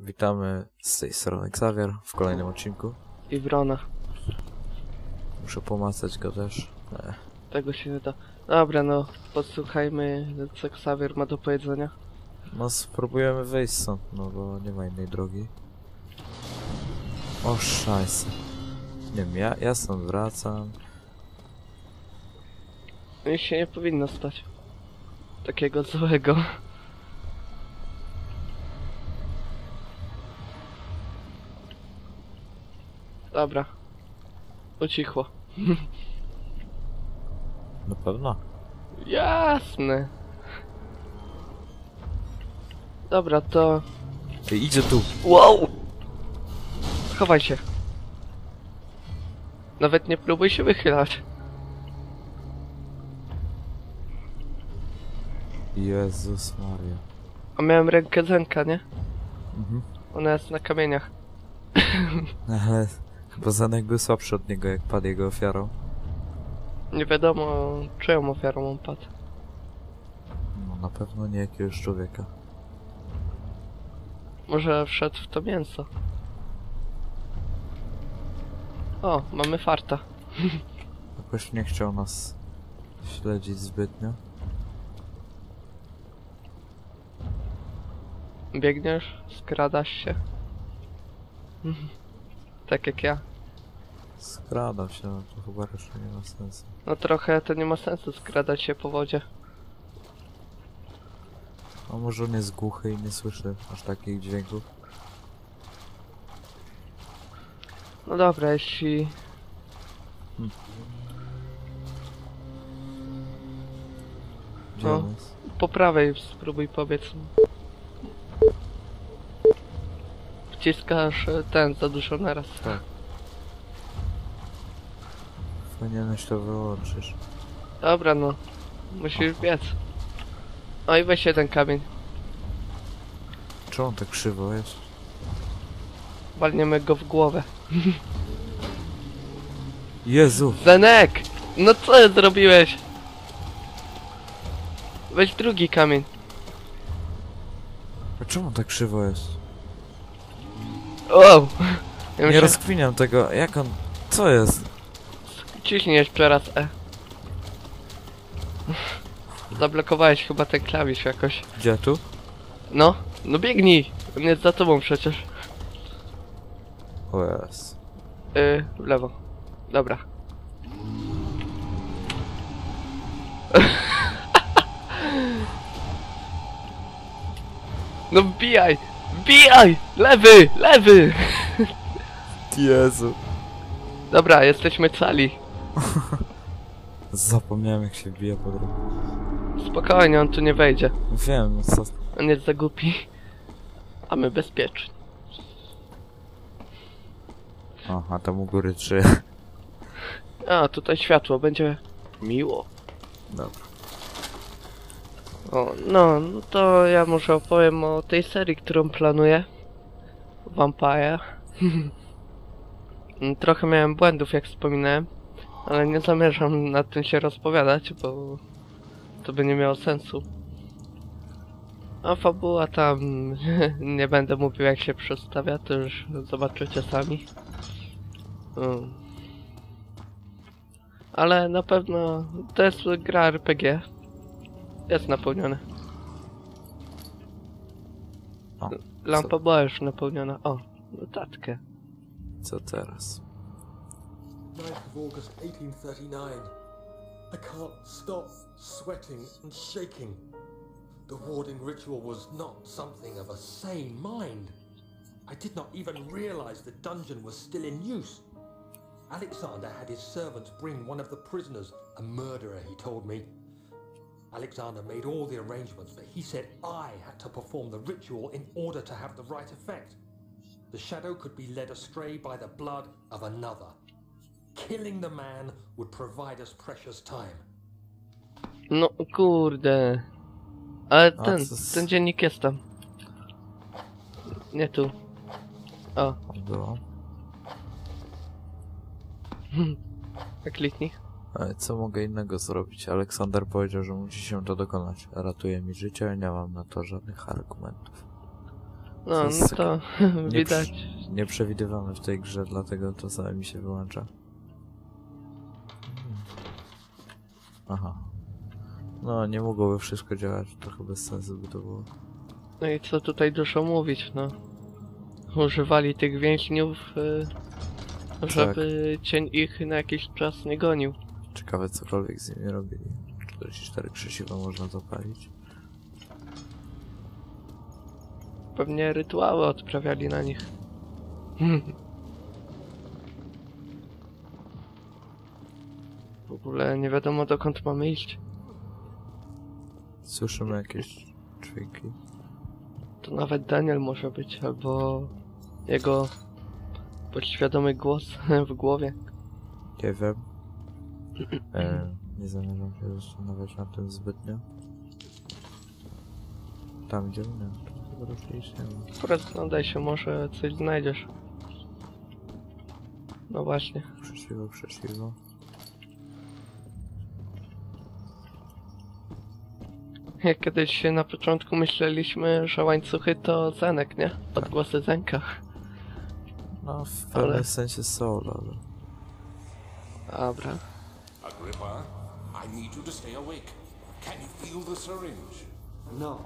Witamy z tej strony Xavier w kolejnym odcinku. I Wrona. Muszę pomacać go też. E, Tego się nie da. Dobra, no, podsłuchajmy, co Xavier ma do powiedzenia. No spróbujemy wyjść stąd, no bo nie ma innej drogi. O szajse. Nie wiem, ja, ja stąd wracam. Nic się nie powinno stać. Takiego złego. Dobra. Ucichło. Na pewno. Jasne. Dobra, to... Ty idzie tu. Wow! Chowaj się. Nawet nie próbuj się wychylać. Jezus Maria. A miałem rękę zenka, nie? Mhm. Ona jest na kamieniach. Ale chyba Zanek był słabszy od niego, jak padł jego ofiarą. Nie wiadomo, czyją ofiarą on padł. No na pewno nie jakiegoś człowieka. Może wszedł w to mięso. O, mamy farta. Jakoś nie chciał nas śledzić zbytnio. Biegniesz, skradasz się. tak jak ja. Skradał się, no to chyba raczej nie ma sensu. No trochę to nie ma sensu skradać się po wodzie. A może on jest głuchy i nie słyszy aż takich dźwięków? No dobra, jeśli... Gdzie No. on jest? Po prawej spróbuj pobiec. Wciskasz e, ten za dużo naraz. Tak. Powinieneś to wyłączyć. Dobra no. Musisz biec. No i weź jeden kamień. Czemu on tak krzywo jest? Walniemy go w głowę. Jezu! Zenek! No co zrobiłeś? Weź drugi kamień. A czemu on tak krzywo jest? Wow! Ja Nie myślę, rozkwiniam tego, jak on... Co jest? ciśnij jeszcze raz E. Zablokowałeś chyba ten klawisz jakoś. Gdzie tu? No, no biegnij! On jest za tobą przecież. O jest. Yy, w lewo. Dobra. No wbijaj! Wbijaj! Lewy! Lewy! Jezu. Dobra, jesteśmy cali. Zapomniałem jak się bije po drodze. Spokojnie, on tu nie wejdzie. Wiem, no co... On jest za głupi. A my bezpieczni. O, a tam u góry trzy. A, tutaj światło, będzie miło. Dobra. O, no, no to ja może opowiem o tej serii, którą planuję. Vampire. Trochę miałem błędów, jak wspominałem, ale nie zamierzam nad tym się rozpowiadać, bo to by nie miało sensu. A fabuła tam nie będę mówił jak się przedstawia, to już zobaczycie sami. Ale na pewno to jest gra RPG. Jest napełnione. O, Lampa była już napełniona. O, notatkę. co teraz? 9th of August 1839. I can't stop sweating and shaking. The warding ritual was not something of a sane mind. I did not even realize the dungeon was still in use. Alexander had his servants bring one of the prisoners, a murderer, he told me. Alexander made all the arrangements, but he said I had to perform the ritual in order to have the right effect. The shadow could be led astray by the blood of another. Killing the man would provide us precious time. No kurde. Ale A ten, co z- ten dziennik jest tam. Nie tu. O, Było. kliknij. Ale co mogę innego zrobić? Aleksander powiedział, że musi się to dokonać. Ratuje mi życie, nie mam na to żadnych argumentów. No, To no to nie widać. Nieprzewidywalne w tej grze, dlatego czasami mi się wyłącza. Aha. No, nie mogłoby wszystko działać, trochę bez sensu by to było. No i co tutaj dużo mówić, no. Używali tych więźniów, y, żeby cień ich na jakiś czas nie gonił. Ciekawe cokolwiek z nimi robili. 44 krzesiwa można zapalić. Pewnie rytuały odprawiali na nich. W ogóle nie wiadomo dokąd mamy iść. Słyszymy jakieś dźwięki. To nawet Daniel może być, albo jego podświadomy głos w głowie. Nie wiem. E, nie zamierzam się zastanawiać nad tym zbytnio. Tam idziemy? Nie, tam chyba już nic nie ma. Rozglądaj się, może coś znajdziesz. No właśnie. Krzesiwo, krzesiwo. Jak kiedyś się na początku myśleliśmy, że łańcuchy to Zenek, nie? Odgłosy Zenka. No, w pewnym Ale- sensie są, ale... Dobra. Agrippa, I need you to stay awake. Can you feel the syringe? No,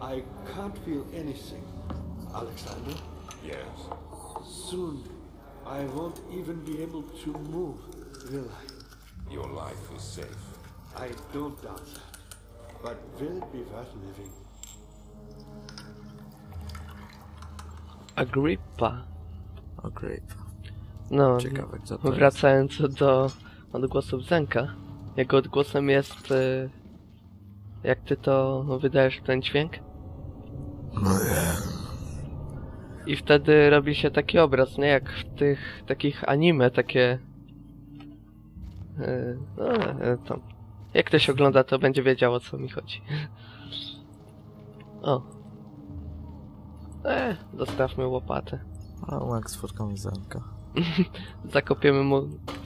I can't feel anything. Alexander, Yes. soon I won't even be able to move, will I? Your life is safe. I don't doubt that. But will it be worth living? Agrippa. Agrippa. No, Ciekawe, kto to jest. wracając do odgłosów Zenka. Jego odgłosem jest... Y, jak ty to wydajesz ten dźwięk? I wtedy robi się taki obraz, nie? Jak w tych takich anime, takie... y, no, y, to... Jak ktoś ogląda, to będzie wiedział, o co mi chodzi. O. E, dostawmy łopatę. A, Max, spotkamy Zenka. Zakopiemy mu...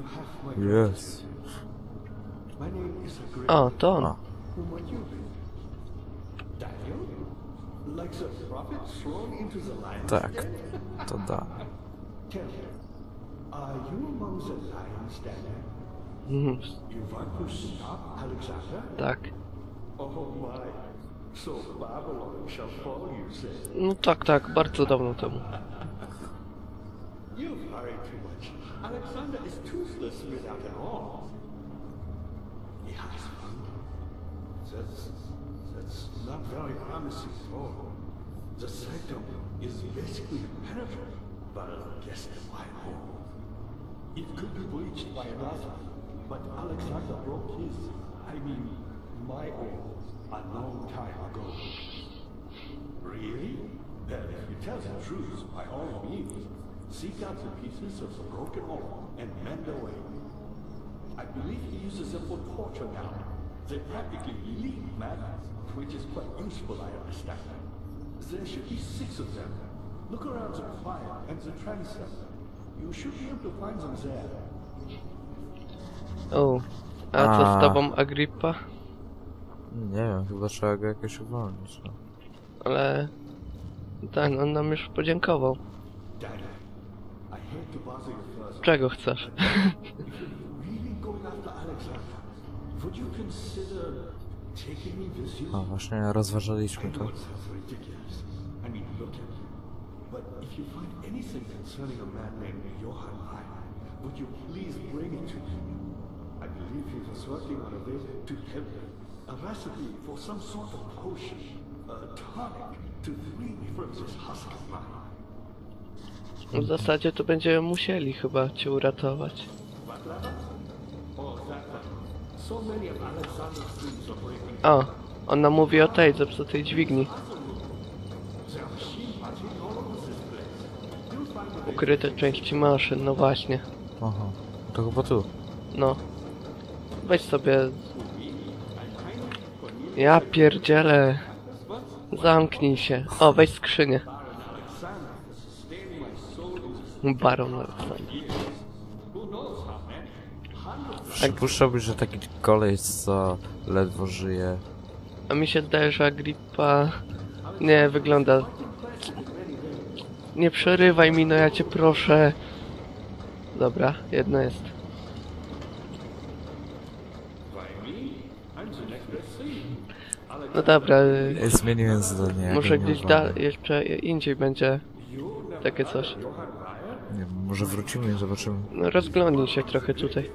tak. Oh my. So Babylon shall fall, you say? No tak, tak, bardzo dawno temu. Without an arm. He has one. That's, that's not very promising at all. The sanctum is basically impenetrable, but guess why home. It could be breached by another, but Alexander broke his, I mean, my own, a long time ago. Really? Then if you tell the truth, by all means, seek out the pieces of the broken arm and mend away. I believe he uses them for torture now. They practically leak magnet, which is quite useful, I understand. There should be six of them. Look around the fire and the transom. You should be able to find them there. O, a co z tobą, Agrippa? Nie wiem, chyba trzeba go jakoś uwolnić, no. Ale... Tak, on nam już podziękował. Dad, I hate to bother you first. Czego chcesz? If you're really going after Alexander, would you consider taking me with you? A właśnie, rozważaliśmy to. know it sounds ridiculous. I mean, look at you. But if you find anything concerning a man named Johann Hein, would you please bring it to me? I believe he was working on a way to help me. A recipe for some sort of potion, a tonic, to free me from this husk of mine. W zasadzie to będziemy musieli chyba cię uratować. O, ona mówi o tej zepsutej dźwigni. Ukryte części maszyn, no właśnie. Aha, to chyba tu. No. Weź sobie... Ja pierdzielę. Zamknij się. O, weź skrzynię. Baron Alexander. Przypuszczałbyś, że taki kolej, co ledwo żyje. A mi się zdaje, że Agripa... Nie, wygląda... Nie przerywaj mi, no ja cię proszę. Dobra, jedno jest. No dobra, Zmieniłem zdanie. może gdzieś dalej, jeszcze indziej będzie takie coś. Nie wiem, może wrócimy i zobaczymy. No rozglądnij się trochę tutaj.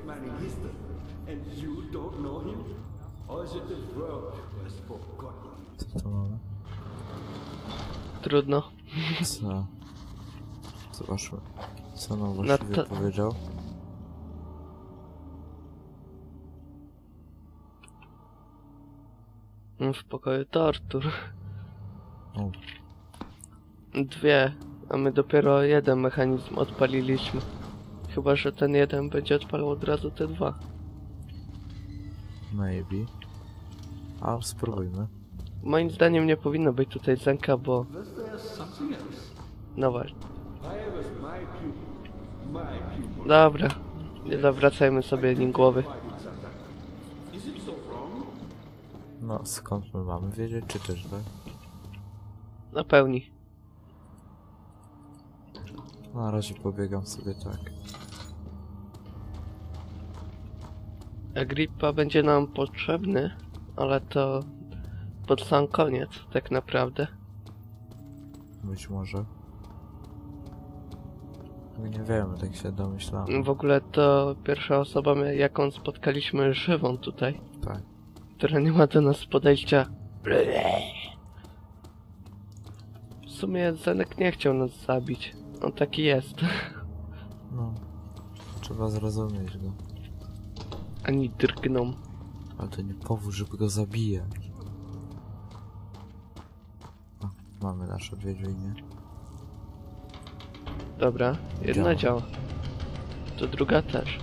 Co to mamy? Trudno. Co? Zobaczmy. Co nam Na właściwie to- powiedział? W pokoju tortur. O, Dwie, a my dopiero jeden mechanizm odpaliliśmy. Chyba, że ten jeden będzie odpalał od razu te dwa. maybe. A, spróbujmy. Moim zdaniem nie powinno być tutaj zenka, bo... No właśnie. Dobra, nie zawracajmy sobie nim głowy. No, skąd my mamy wiedzieć, czy też tak? Na pełni. Na razie pobiegam sobie tak. Agrippa będzie nam potrzebny, ale to pod sam koniec, tak naprawdę. Być może. Nie wiemy, tak się domyślamy. W ogóle to pierwsza osoba, jaką spotkaliśmy żywą tutaj, Tak. która nie ma do nas podejścia. W sumie Zenek nie chciał nas zabić. On taki jest. No. Trzeba zrozumieć go. Ani drgną. Ale to nie powód, żeby go zabijać. O, mamy nasze dwie dźwignie. Dobra, jedna Działa. działa. To druga też.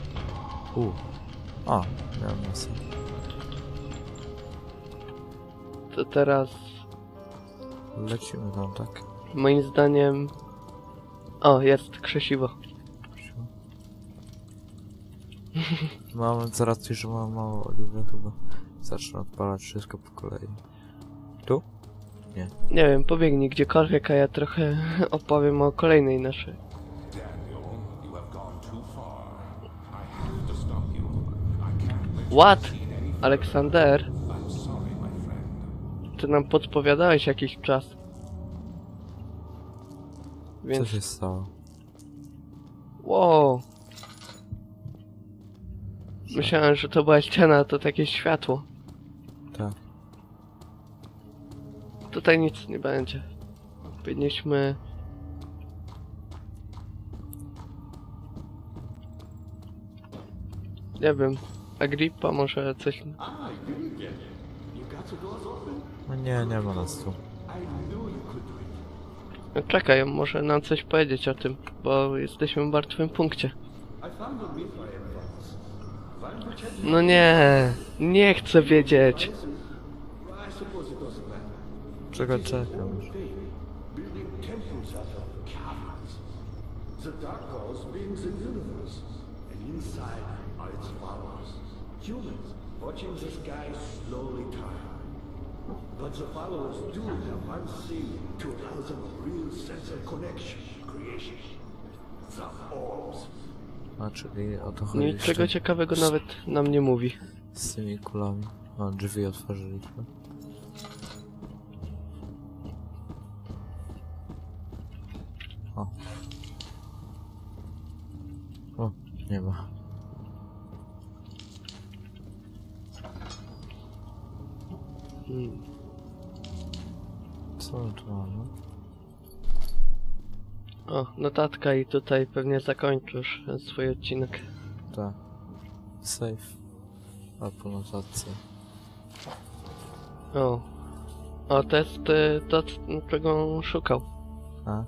U. O, miałem nosy. To teraz Lecimy tam, tak? moim zdaniem... O, jest krzesiwo. Mamy z racji, że mam mało oliwy, chyba zacznę odpalać wszystko po kolei. Tu? Nie wiem, pobiegnij gdziekolwiek, a ja trochę opowiem o kolejnej naszej. What? Aleksander, ty nam podpowiadałeś jakiś czas. Co Więc... się stało? Wow. Myślałem, że to była ściana, to takie światło. Tak. Tutaj nic nie będzie. Powinniśmy... Nie wiem. Agrippa może coś... No nie, nie ma nas tu. No czekaj, może nam coś powiedzieć o tym, bo jesteśmy w martwym punkcie. No nie, nie chcę wiedzieć. Czego czekam. The Dark the universe, and inside are its. Humans watching the sky slowly turn. But the followers do have one thing to allow them a real sense of connection, creation. The orbs. A, czyli o to chodzi Niczego ciekawego nawet nam nie mówi. z tymi kulami. O, drzwi otworzyliśmy. O. O, nie ma. Co tu mamy? O, notatka i tutaj pewnie zakończysz swój odcinek. Tak. Safe. A po notatce. O. O, to jest y, to, czego on szukał. A?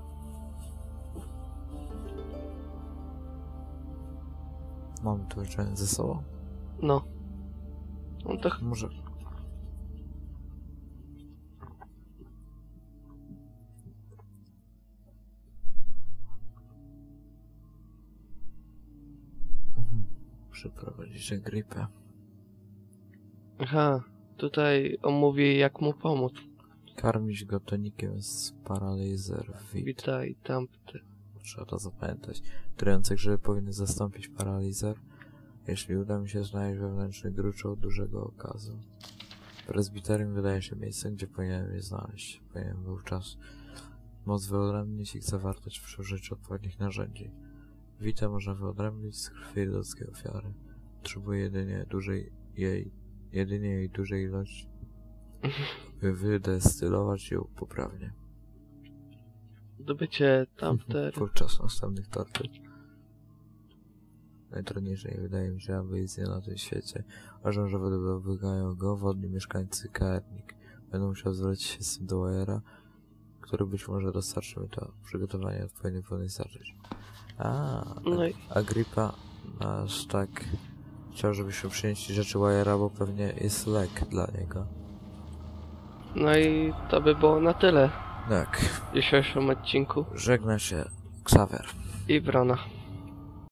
Mam tu jeszcze ze sobą? No. On to... Może Przeprowadzić gripę. Aha, tutaj on mówi jak mu pomóc. Karmić go tonikiem z Paralyzer Vit. Witaj, tamty. Trzeba to zapamiętać. Trujące grzyby powinny zastąpić paralizer, jeśli uda mi się znaleźć wewnętrzny gruczoł dużego okazu. Prezbiterium wydaje się miejscem, gdzie powinienem je znaleźć. Powinien wówczas moc wyodrębnić ich zawartość przy użyciu odpowiednich narzędzi. Witę można wyodrębnić z krwi ludzkiej ofiary. Potrzebuje jedynie dużej jej, jedynie jej dużej ilości, by wydestylować ją poprawnie. Zdobycie tamte. podczas następnych tortur. Najtrudniejsze wydaje mi się, aby istniał na tym świecie. Uważam, że wydobywają go wodni mieszkańcy Kaernik. Będę musiał zwrócić się z tym do Wajera, który być może dostarczy mi to przygotowanie odpowiednio powinien starczyć. A, No Agripa aż tak chciał, żebyśmy przynieśli rzeczy Wajera, bo pewnie jest lek dla niego. No i to by było na tyle Tak, w dzisiejszym odcinku. żegna się Xaver. I Brona.